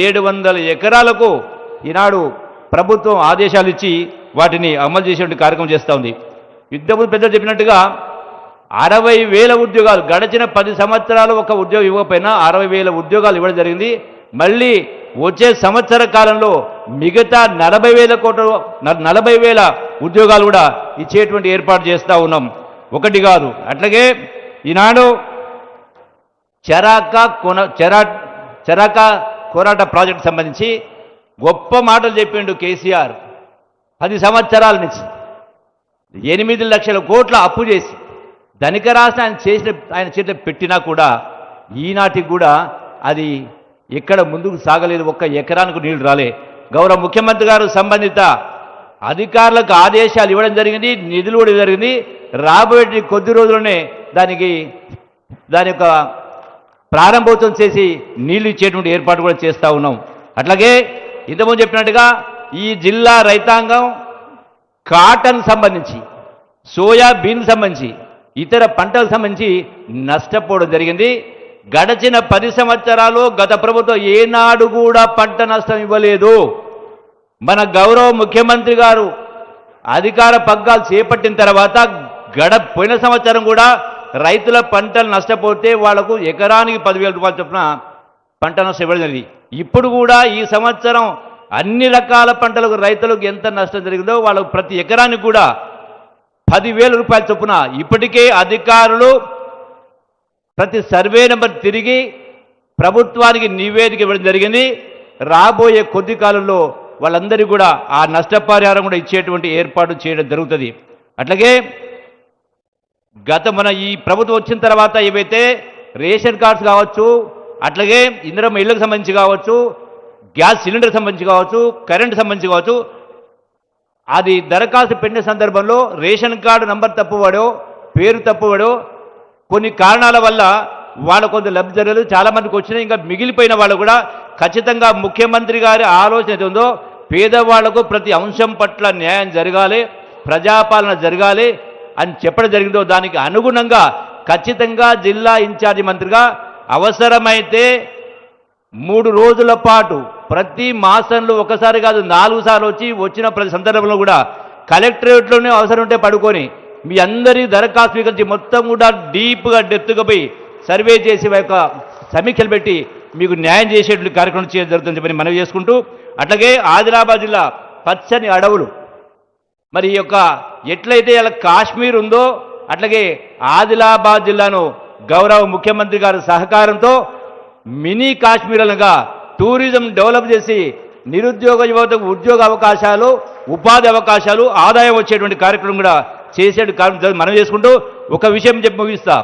ఏడు వందల ఎకరాలకు ఈనాడు ప్రభుత్వం ఆదేశాలు ఇచ్చి వాటిని అమలు చేసేటువంటి కార్యక్రమం చేస్తూ ఉంది. యుద్ధము పెద్దలు చెప్పినట్టుగా అరవై వేల ఉద్యోగాలు గడిచిన పది సంవత్సరాలు ఒక ఉద్యోగం ఇవ్వకపోయినా అరవై వేల ఉద్యోగాలు ఇవ్వడం జరిగింది. మళ్ళీ వచ్చే సంవత్సర కాలంలో మిగతా నలభై వేల కోట్ల నలభై వేల ఉద్యోగాలు కూడా ఇచ్చేటువంటి ఏర్పాటు చేస్తూ ఉన్నాం. ఒకటి కాదు. అట్లాగే ఈనాడు చెరాక కొన చెరా చెరాక కోరాట ప్రాజెక్ట్ సంబంధించి గొప్ప మాటలు చెప్పిండు కేసీఆర్. పది సంవత్సరాల నుంచి. ఎనిమిది లక్షల కోట్ల అప్పు చేసి ధనిక రాసిన ఆయన చేసిన ఆయన చేతిలో పెట్టినా కూడా ఈనాటికి కూడా అది ఎక్కడ ముందుకు సాగలేదు. ఒక్క ఎకరానికి నీళ్ళు రాలే. గౌరవ ముఖ్యమంత్రి గారు సంబంధిత అధికారులకు ఆదేశాలు ఇవ్వడం జరిగింది నిధులు కూడా జరిగింది. రాబోయే కొద్ది రోజుల్లోనే దానికి దాని యొక్క ప్రారంభోత్సవం చేసి నీళ్ళు ఇచ్చేటువంటి ఏర్పాటు కూడా చేస్తూ ఉన్నాం. అట్లాగే ఇంతకుముందు చెప్పినట్టుగా ఈ జిల్లా రైతాంగం కాటన్ సంబంధించి సోయాబీన్ సంబంధించి ఇతర పంటలకు సంబంధించి నష్టపోవడం జరిగింది. గడచిన పది సంవత్సరాలు గత ప్రభుత్వం ఏనాడు కూడా పంట నష్టం ఇవ్వలేదు. మన గౌరవ ముఖ్యమంత్రి గారు అధికార పగ్గాలు చేపట్టిన తర్వాత గడ పోయిన సంవత్సరం కూడా రైతుల పంటలు నష్టపోతే వాళ్ళకు ఎకరానికి పదివేల రూపాయలు చొప్పున పంట నష్టం ఇవ్వడం జరిగింది. ఇప్పుడు కూడా ఈ సంవత్సరం అన్ని రకాల పంటలకు రైతులకు ఎంత నష్టం జరిగిందో వాళ్ళకు ప్రతి ఎకరానికి కూడా పదివేల రూపాయల చొప్పున ఇప్పటికే అధికారులు ప్రతి సర్వే నెంబర్ తిరిగి ప్రభుత్వానికి నివేదిక ఇవ్వడం జరిగింది. రాబోయే కొద్ది కాలంలో వాళ్ళందరికీ కూడా ఆ నష్టపరిహారం కూడా ఇచ్చేటువంటి ఏర్పాటు చేయడం జరుగుతుంది. అట్లాగే గత మన ఈ ప్రభుత్వం వచ్చిన తర్వాత ఏవైతే రేషన్ కార్డ్స్ కావచ్చు అట్లాగే ఇందిరమ్మ ఇళ్ళకు సంబంధించి కావచ్చు గ్యాస్ సిలిండర్ సంబంధించి కావచ్చు కరెంట్ సంబంధించి కావచ్చు అది దరఖాస్తు పెట్టిన సందర్భంలో రేషన్ కార్డు నంబర్ తప్పువాడో పేరు తప్పువాడో కొన్ని కారణాల వల్ల వాళ్ళ కొంత లబ్ధి చాలామందికి చాలా వచ్చినాయి. ఇంకా మిగిలిపోయిన వాళ్ళు కూడా ఖచ్చితంగా ముఖ్యమంత్రి గారి ఆలోచన ఏది ఉందో పేదవాళ్ళకు ప్రతి అంశం పట్ల న్యాయం జరగాలి ప్రజాపాలన జరగాలి అని చెప్పడం జరిగిందో దానికి అనుగుణంగా ఖచ్చితంగా జిల్లా ఇన్ఛార్జి మంత్రిగా అవసరమైతే మూడు రోజుల పాటు ప్రతి మాసంలో ఒకసారి కాదు నాలుగు సార్లు వచ్చి వచ్చిన ప్రతి సందర్భంలో కూడా కలెక్టరేట్లోనే అవసరం ఉంటే పడుకొని మీ అందరి దరఖాస్తు స్వీకరించి మొత్తం కూడా డీప్గా డెప్త్గా పోయి సర్వే చేసి యొక్క సమీక్షలు పెట్టి మీకు న్యాయం చేసేటువంటి కార్యక్రమం చేయడం జరుగుతుంది చెప్పని మనవి చేసుకుంటూ అట్లాగే ఆదిలాబాద్ జిల్లా పచ్చని అడవులు మరి ఈ యొక్క ఎట్లయితే ఇలా కాశ్మీర్ ఉందో అట్లాగే ఆదిలాబాద్ జిల్లాను గౌరవ ముఖ్యమంత్రి గారి సహకారంతో మినీ కాశ్మీర్లుగా టూరిజం డెవలప్ చేసి నిరుద్యోగ యువతకు ఉద్యోగ అవకాశాలు ఉపాధి అవకాశాలు ఆదాయం వచ్చేటువంటి కార్యక్రమం కూడా చేసే కార్యక్రమం మనం చేసుకుంటూ ఒక విషయం చెప్పి ముగిస్తా.